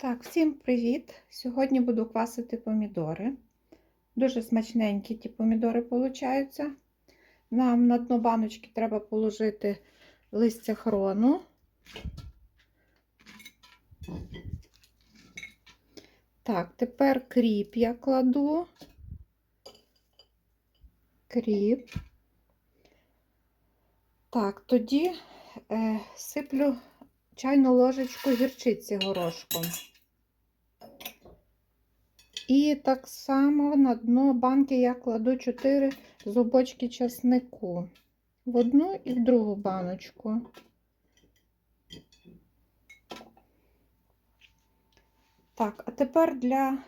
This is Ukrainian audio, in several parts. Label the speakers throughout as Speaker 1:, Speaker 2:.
Speaker 1: Так, всім привіт! Сьогодні буду квасити помідори. Дуже смачненькі ті помідори получаються. Нам на дно баночки треба положити листя хрону. Так, тепер кріп я кладу. Кріп. Так, тоді е, сиплю чайну ложечку гірчиці горошком. І так само на дно банки я кладу 4 зубочки часнику. В одну і в другу баночку. Так, а тепер для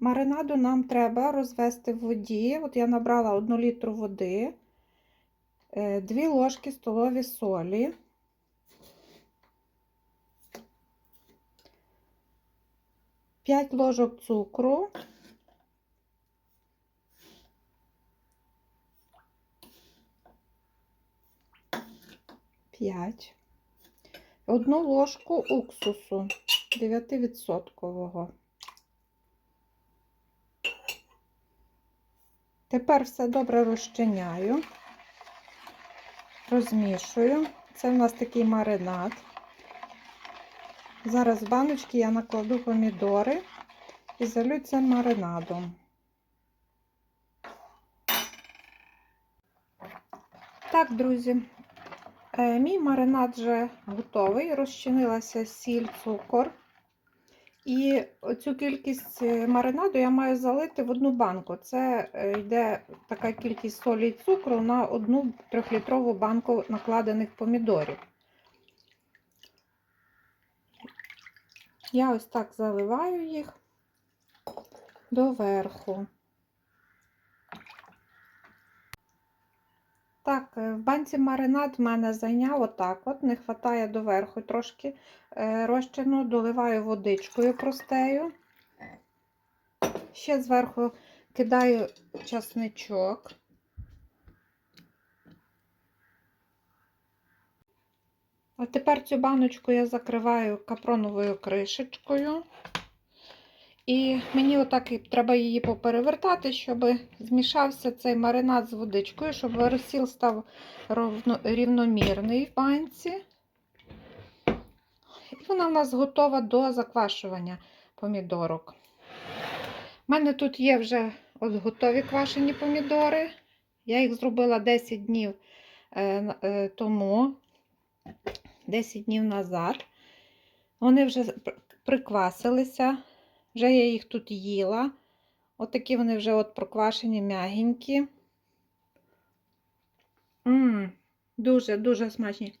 Speaker 1: маринаду нам треба розвести в воді. От я набрала 1 літру води, 2 ложки столові солі. П'ять ложок цукру, п'ять, одну ложку уксусу 9%. Тепер все добре розчиняю, розмішую. Це в нас такий маринад. Зараз в баночки я накладу помідори і залю це маринадом. Так, друзі, е, мій маринад вже готовий, розчинилася сіль, цукор. І цю кількість маринаду я маю залити в одну банку. Це е, йде така кількість солі і цукру на одну трьохлітрову банку накладених помідорів. Я ось так заливаю їх доверху. Так, в банці маринад в мене зайняв отак от, не вистачає доверху трошки розчину, доливаю водичкою простею. Ще зверху кидаю часничок. А тепер цю баночку я закриваю капроновою кришечкою. І мені отак треба її поперевертати, щоб змішався цей маринад з водичкою, щоб розсіл став рівномірний в банці. І вона в нас готова до заквашування помідорок. У мене тут є вже от готові квашені помідори. Я їх зробила 10 днів е, е, тому. 10 днів назад. Вони вже приквасилися, вже я їх тут їла. Отакі вони вже от проквашені м'ягенькі. Дуже-дуже смачні.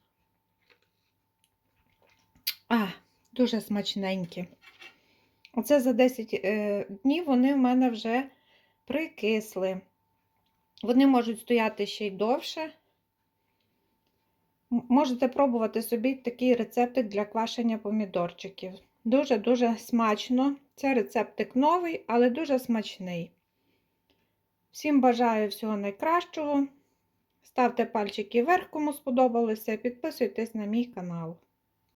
Speaker 1: А, дуже смачненькі. Оце за 10 е, днів вони в мене вже прикисли. Вони можуть стояти ще й довше. Можете пробувати собі такий рецептик для квашення помідорчиків. Дуже-дуже смачно. Це рецептик новий, але дуже смачний. Всім бажаю всього найкращого. Ставте пальчики вверх, кому сподобалося, підписуйтесь на мій канал.